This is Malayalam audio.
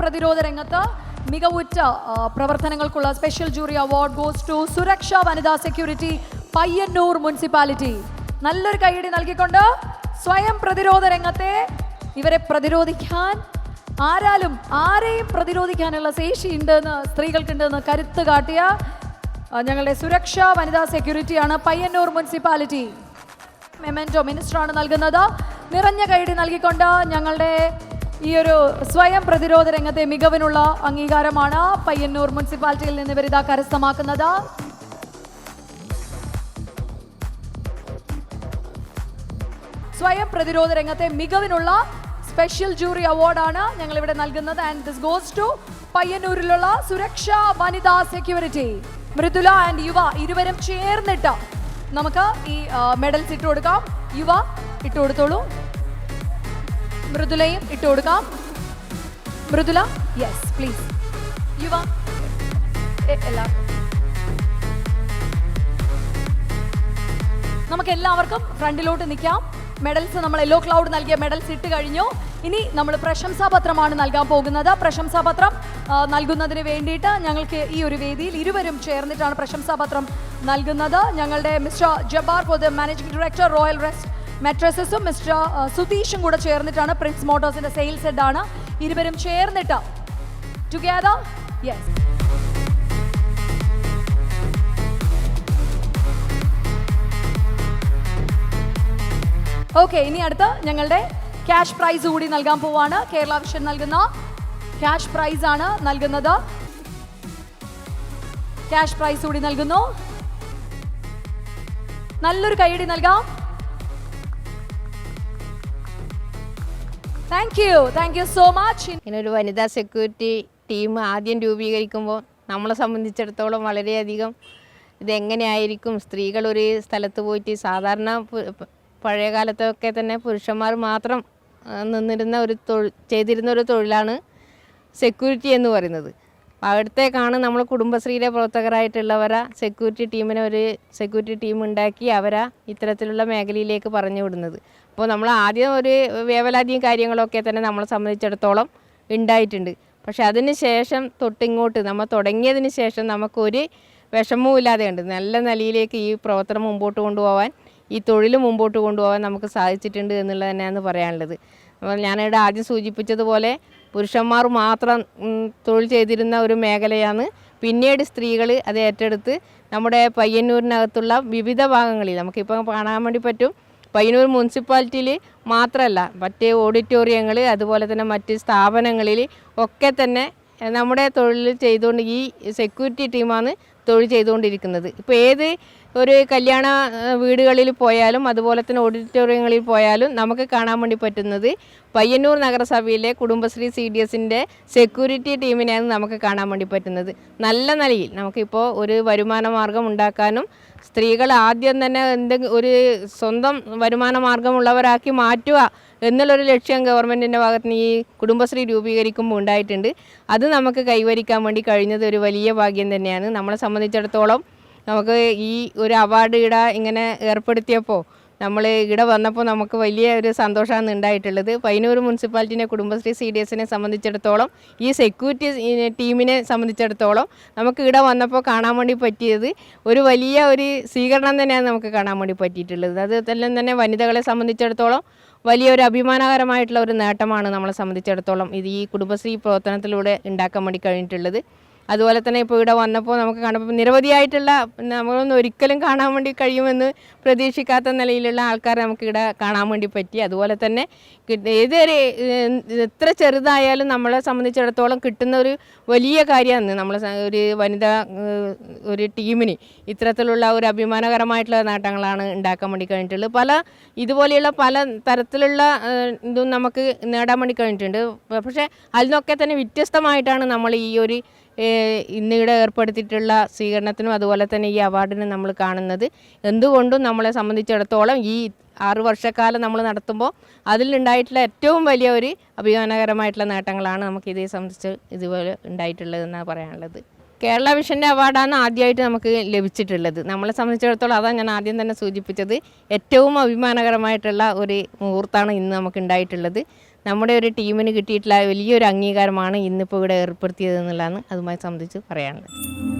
പ്രതിരോധ രംഗത്ത് മികവുറ്റ പ്രവർത്തനങ്ങൾക്കുള്ള special jury award goes to Suraksha Vanitha security Payyanur municipality നല്ലൊരു കൈയടി നൽകിക്കൊണ്ട് സ്വയം പ്രതിരോധ രംഗത്തെ ഇവരെ പ്രതിരോധിക്കാൻ ആരാലും ആരെയും പ്രതിരോധിക്കാനുള്ള ശേഷി ഉണ്ടെന്ന് സ്ത്രീകൾക്കുണ്ടെന്ന് കരുത്ത് കാട്ടിയ ഞങ്ങളുടെ സുരക്ഷാ വനിതാ സെക്യൂരിറ്റിയാണ് പയ്യന്നൂർ മുനിസിപ്പാലിറ്റി മെമെന്റോ മിനിസ്റ്ററാണ് നൽകുന്നത്. നിറഞ്ഞ കൈയടി നൽകിക്കൊണ്ട് ഞങ്ങളുടെ ഈ ഒരു സ്വയം പ്രതിരോധ രംഗത്തെ മികവിനുള്ള അംഗീകാരമാണ് പയ്യന്നൂർ മുനിസിപ്പാലിറ്റിയിൽ നിന്ന് ഇവരിതാ കരസ്ഥമാക്കുന്നത്. സ്വയം പ്രതിരോധ രംഗത്തെ മികവിനുള്ള സ്പെഷ്യൽ ജൂറി അവാർഡാണ് ഞങ്ങൾ ഇവിടെ നൽകുന്നത്. ആൻഡ് ദിസ് ഗോസ് ടു പയ്യന്നൂരിലുള്ള സുരക്ഷാ വനിതാ സെക്യൂരിറ്റി. മൃദുല ആൻഡ് യുവ ഇരുവരും ചേർന്നിട്ട് നമുക്ക് ഈ മെഡൽസ് ഇട്ടുകൊടുക്കാം. യുവ ഇട്ട് കൊടുത്തോളൂ മൃദുലയും ഇട്ട് കൊടുക്കാം. മൃദുല യെസ് പ്ലീസ് യുവ നമുക്ക് എല്ലാവർക്കും. ഫ്രണ്ടിലോട്ട് നിൽക്കാം. മെഡൽസ് നമ്മൾ യെല്ലോ ക്ലൗഡ് നൽകിയ മെഡൽസ് ഇട്ട് കഴിഞ്ഞു. ഇനി നമ്മൾ പ്രശംസാപത്രമാണ് നൽകാൻ പോകുന്നത്. പ്രശംസാപത്രം നൽകുന്നതിന് വേണ്ടിയിട്ട് ഞങ്ങൾക്ക് ഈ ഒരു വേദിയിൽ ഇരുവരും ചേർന്നിട്ടാണ് പ്രശംസാപത്രം നൽകുന്നത്. ഞങ്ങളുടെ മിസ്റ്റർ ജബ്ബാർ പൊതു മാനേജിംഗ് ഡയറക്ടർ റോയൽ റെസ്റ്റ് മെട്രസസും മിസ്റ്റർ സുതീഷും കൂടെ ചേർന്നിട്ടാണ് പ്രിൻസ് മോട്ടോഴ്സിന്റെ സെയിൽസ് ആണ്. ഇരുവരും ചേർന്നിട്ട് ടുഗദർ യെസ് ഓക്കെ ഇനി അടുത്ത് ഞങ്ങളുടെ ക്യാഷ് പ്രൈസ് കൂടി നൽകാൻ പോവാണ്. കേരള വിഷൻ നൽകുന്ന ക്യാഷ് പ്രൈസ് ആണ് നൽകുന്നത്. ക്യാഷ് പ്രൈസ് കൂടി നൽകുന്നു. നല്ലൊരു കൈയടി നൽകാം. Thank you thank you so much ഇങ്ങനെ ഒരു വനിതാ സെക്യൂരിറ്റി ടീം ആദ്യം രൂപീകരിക്കുമ്പോൾ നമ്മളെ സംബന്ധിച്ചിടത്തോളം വളരെയധികം ഇതെങ്ങനെയായിരിക്കും? സ്ത്രീകൾ ഒരു സ്ഥലത്ത് പോയിട്ട് സാധാരണ പഴയ കാലത്തൊക്കെ തന്നെ പുരുഷന്മാർ മാത്രം നിന്നിരുന്ന ഒരു തൊഴിൽ ചെയ്തിരുന്ന ഒരു തൊഴിലാണ് സെക്യൂരിറ്റി എന്ന് പറയുന്നത്. അവിടത്തേക്കാണ് നമ്മൾ കുടുംബശ്രീയിലെ പ്രവർത്തകരായിട്ടുള്ളവരെ സെക്യൂരിറ്റി ടീമിനെ ഒരു സെക്യൂരിറ്റി ടീം ഉണ്ടാക്കി അവരെ ഇത്തരത്തിലുള്ള മേഖലയിലേക്ക് പറഞ്ഞു വിടുന്നത്. അപ്പോൾ നമ്മൾ ആദ്യം ഒരു വേവലാതിയും കാര്യങ്ങളൊക്കെ തന്നെ നമ്മളെ സംബന്ധിച്ചിടത്തോളം ഉണ്ടായിട്ടുണ്ട്. പക്ഷെ അതിന് ശേഷം തൊട്ടിങ്ങോട്ട് നമ്മൾ തുടങ്ങിയതിന് ശേഷം നമുക്കൊരു വിഷമവും ഇല്ലാതെ ഉണ്ട്. നല്ല നിലയിലേക്ക് ഈ പ്രവർത്തനം മുമ്പോട്ട് കൊണ്ടുപോകാൻ ഈ തൊഴിൽ മുമ്പോട്ട് കൊണ്ടുപോകാൻ നമുക്ക് സാധിച്ചിട്ടുണ്ട് എന്നുള്ളത് തന്നെയാണ് പറയാനുള്ളത്. അപ്പോൾ ഞാനിവിടെ ആദ്യം സൂചിപ്പിച്ചതുപോലെ പുരുഷന്മാർ മാത്രം തൊഴിൽ ചെയ്തിരുന്ന ഒരു മേഖലയാണ്. പിന്നീട് സ്ത്രീകൾ അത് ഏറ്റെടുത്ത് നമ്മുടെ പയ്യന്നൂരിനകത്തുള്ള വിവിധ ഭാഗങ്ങളിൽ നമുക്കിപ്പോൾ കാണാൻ വേണ്ടി പറ്റും പയ്യന്നൂർ മുനിസിപ്പാലിറ്റിയിൽ മാത്രമല്ല മറ്റ് ഓഡിറ്റോറിയങ്ങൾ അതുപോലെ തന്നെ മറ്റ് സ്ഥാപനങ്ങളിൽ ഒക്കെ തന്നെ നമ്മുടെ തൊഴിൽ ചെയ്തുകൊണ്ട് ഈ സെക്യൂരിറ്റി ടീമാണ് തൊഴിൽ ചെയ്തുകൊണ്ടിരിക്കുന്നത്. ഇപ്പോൾ ഏത് ഒരു കല്യാണ വീടുകളിൽ പോയാലും അതുപോലെ തന്നെ ഓഡിറ്റോറിയങ്ങളിൽ പോയാലും നമുക്ക് കാണാൻ വേണ്ടി പറ്റുന്നത് പയ്യന്നൂർ നഗരസഭയിലെ കുടുംബശ്രീ സി ഡി എസിന്റെ സെക്യൂരിറ്റി ടീമിനെയാണ് നമുക്ക് കാണാൻ വേണ്ടി പറ്റുന്നത്. നല്ല നിലയിൽ നമുക്കിപ്പോൾ ഒരു വരുമാന മാർഗം ഉണ്ടാക്കാനും സ്ത്രീകൾ ആദ്യം തന്നെ എന്തെങ്കിലും ഒരു സ്വന്തം വരുമാന മാർഗമുള്ളവരാക്കി മാറ്റുക എന്നുള്ളൊരു ലക്ഷ്യം ഗവൺമെന്റിന്റെ ഭാഗത്ത് നിന്ന് ഈ കുടുംബശ്രീ രൂപീകരിക്കുമ്പോൾ ഉണ്ടായിട്ടുണ്ട്. അത് നമുക്ക് കൈവരിക്കാൻ വേണ്ടി കഴിഞ്ഞത് ഒരു വലിയ ഭാഗ്യം തന്നെയാണ്. നമ്മളെ സംബന്ധിച്ചിടത്തോളം നമുക്ക് ഈ ഒരു അവാർഡ് ഇട ഇങ്ങനെ ഏർപ്പെടുത്തിയപ്പോൾ നമ്മൾ ഇവിടെ വന്നപ്പോൾ നമുക്ക് വലിയ ഒരു സന്തോഷമാണ് ഉണ്ടായിട്ടുള്ളത്. പൈനൂർ മുനിസിപ്പാലിറ്റിന്റെ കുടുംബശ്രീ സി ഡി എസിനെ സംബന്ധിച്ചിടത്തോളം ഈ സെക്യൂരിറ്റി ടീമിനെ സംബന്ധിച്ചിടത്തോളം നമുക്ക് ഇവിടെ വന്നപ്പോൾ കാണാൻ വേണ്ടി പറ്റിയത് ഒരു വലിയ ഒരു സ്വീകരണം തന്നെയാണ് നമുക്ക് കാണാൻ വേണ്ടി പറ്റിയിട്ടുള്ളത്. അത് തന്നെ വനിതകളെ സംബന്ധിച്ചിടത്തോളം വലിയൊരു അഭിമാനകരമായിട്ടുള്ള ഒരു നേട്ടമാണ് നമ്മളെ സംബന്ധിച്ചിടത്തോളം ഇത് ഈ കുടുംബശ്രീ പ്രവർത്തനത്തിലൂടെ ഉണ്ടാക്കാൻ വേണ്ടി കഴിഞ്ഞിട്ടുള്ളത്. അതുപോലെ തന്നെ ഇപ്പോൾ ഇവിടെ വന്നപ്പോൾ നമുക്ക് കാണുമ്പോൾ നിരവധിയായിട്ടുള്ള നമ്മളൊന്നും ഒരിക്കലും കാണാൻ വേണ്ടി കഴിയുമെന്ന് പ്രതീക്ഷിക്കാത്ത നിലയിലുള്ള ആൾക്കാരെ നമുക്കിവിടെ കാണാൻ വേണ്ടി പറ്റി. അതുപോലെ തന്നെ ഏതൊരു എത്ര ചെറുതായാലും നമ്മളെ സംബന്ധിച്ചിടത്തോളം കിട്ടുന്ന ഒരു വലിയ കാര്യമാണ് നമ്മളെ ഒരു വനിതാ ഒരു ടീമിന് ഇത്തരത്തിലുള്ള ഒരു അഭിമാനകരമായിട്ടുള്ള നേട്ടങ്ങളാണ് ഉണ്ടാക്കാൻ വേണ്ടി കഴിഞ്ഞിട്ടുള്ളത്. പല ഇതുപോലെയുള്ള പല തരത്തിലുള്ള ഇതും നമുക്ക് നേടാൻ വേണ്ടി കഴിഞ്ഞിട്ടുണ്ട്. പക്ഷേ അതിനൊക്കെ തന്നെ വ്യത്യസ്തമായിട്ടാണ് നമ്മൾ ഈ ഒരു ഇന്നിവിടെ ഏർപ്പെടുത്തിയിട്ടുള്ള സ്വീകരണത്തിനും അതുപോലെ തന്നെ ഈ അവാർഡിനും നമ്മൾ കാണുന്നത്. എന്തുകൊണ്ടും നമ്മളെ സംബന്ധിച്ചിടത്തോളം ഈ ആറു വർഷക്കാലം നമ്മൾ നടത്തുമ്പോൾ അതിലുണ്ടായിട്ടുള്ള ഏറ്റവും വലിയ ഒരു അഭിമാനകരമായിട്ടുള്ള നേട്ടങ്ങളാണ് നമുക്ക് ഇതേ സംബന്ധിച്ച് ഇതുപോലെ ഉണ്ടായിട്ടുള്ളതെന്നാണ് പറയാനുള്ളത്. കേരള വിഷന്റെ അവാർഡാണ് ആദ്യമായിട്ട് നമുക്ക് ലഭിച്ചിട്ടുള്ളത്. നമ്മളെ സംബന്ധിച്ചിടത്തോളം അതാണ് ഞാൻ ആദ്യം തന്നെ സൂചിപ്പിച്ചത്. ഏറ്റവും അഭിമാനകരമായിട്ടുള്ള ഒരു മുഹൂർത്തമാണ് ഇന്ന് നമുക്ക് ഉണ്ടായിട്ടുള്ളത്. നമ്മുടെ ഒരു ടീമിന് കിട്ടിയിട്ടുള്ള വലിയൊരു അംഗീകാരമാണ് ഇന്നിപ്പോൾ ഇവിടെ ഏർപ്പെടുത്തിയത് എന്നുള്ളതാണ് അതുമായി സംബന്ധിച്ച് പറയാനുള്ളത്.